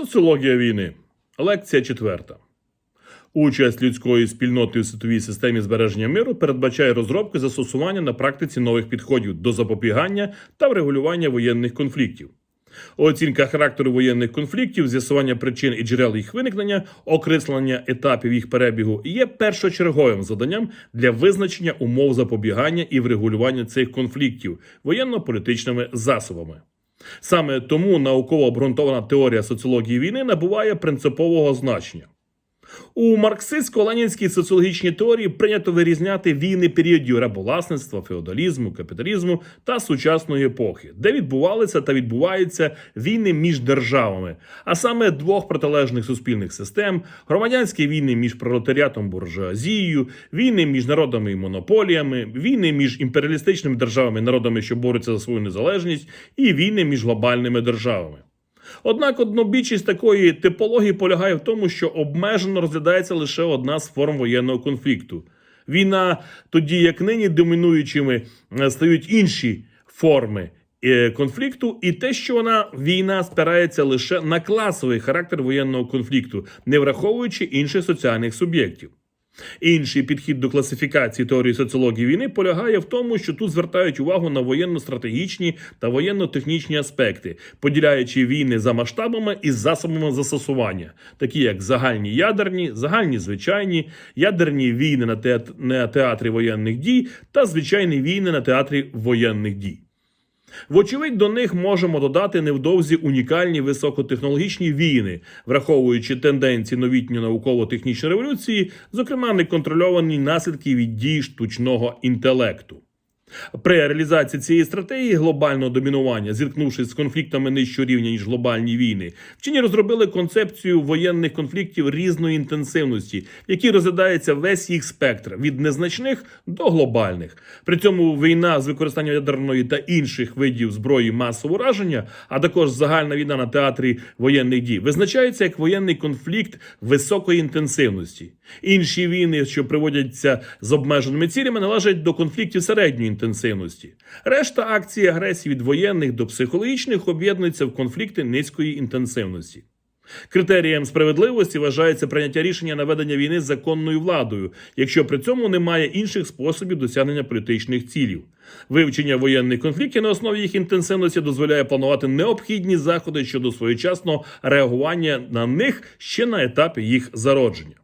Соціологія війни. Лекція четверта. Участь людської спільноти у світовій системі збереження миру передбачає розробку застосування на практиці нових підходів до запобігання та врегулювання воєнних конфліктів. Оцінка характеру воєнних конфліктів, з'ясування причин і джерел їх виникнення, окреслення етапів їх перебігу є першочерговим заданням для визначення умов запобігання і врегулювання цих конфліктів воєнно-політичними засобами. Саме тому науково обґрунтована теорія соціології війни набуває принципового значення. У марксистсько-ленінській соціологічній теорії прийнято вирізняти війни періодів рабовласництва, феодалізму, капіталізму та сучасної епохи, де відбувалися та відбуваються війни між державами, а саме двох протилежних суспільних систем, громадянські війни між пролетаріатом буржуазією, війни між народами і монополіями, війни між імперіалістичними державами і народами, що борються за свою незалежність, і війни між глобальними державами. Однак однобічність такої типології полягає в тому, що обмежено розглядається лише одна з форм воєнного конфлікту. Війна, тоді як нині домінуючими е, стають інші форми е, конфлікту, і те, що вона війна спирається лише на класовий характер воєнного конфлікту, не враховуючи інших соціальних суб'єктів. Інший підхід до класифікації теорії соціології війни полягає в тому, що тут звертають увагу на воєнно-стратегічні та воєнно-технічні аспекти, поділяючи війни за масштабами і засобами застосування, такі як загальні ядерні, загальні звичайні, ядерні війни на теат- театрі воєнних дій та звичайні війни на театрі воєнних дій. Вочевидь, до них можемо додати невдовзі унікальні високотехнологічні війни, враховуючи тенденції новітньої науково-технічної революції, зокрема неконтрольовані наслідки від дій штучного інтелекту. При реалізації цієї стратегії глобального домінування, зіткнувшись з конфліктами нижчого рівня ніж глобальні війни, вчені розробили концепцію воєнних конфліктів різної інтенсивності, в якій розглядається весь їх спектр від незначних до глобальних. При цьому війна з використанням ядерної та інших видів зброї масового ураження, а також загальна війна на театрі воєнних дій, визначається як воєнний конфлікт високої інтенсивності. Інші війни, що приводяться з обмеженими цілями, належать до конфліктів середньої інтенсивності. Решта акцій агресії від воєнних до психологічних об'єднується в конфлікти низької інтенсивності. Критерієм справедливості вважається прийняття рішення на ведення війни законною владою, якщо при цьому немає інших способів досягнення політичних цілів. Вивчення воєнних конфліктів на основі їх інтенсивності дозволяє планувати необхідні заходи щодо своєчасного реагування на них ще на етапі їх зародження.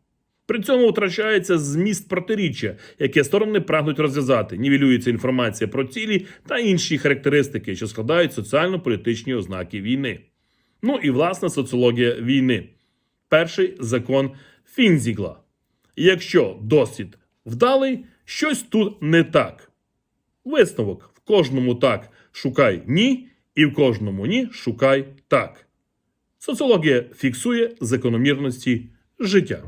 При цьому втрачається зміст протиріччя, яке сторони прагнуть розв'язати, нівелюється інформація про цілі та інші характеристики, що складають соціально-політичні ознаки війни. Ну і власна соціологія війни. Перший закон Фінзігла. Якщо досвід вдалий, щось тут не так. Висновок: в кожному так шукай ні, і в кожному ні шукай так. Соціологія фіксує закономірності життя.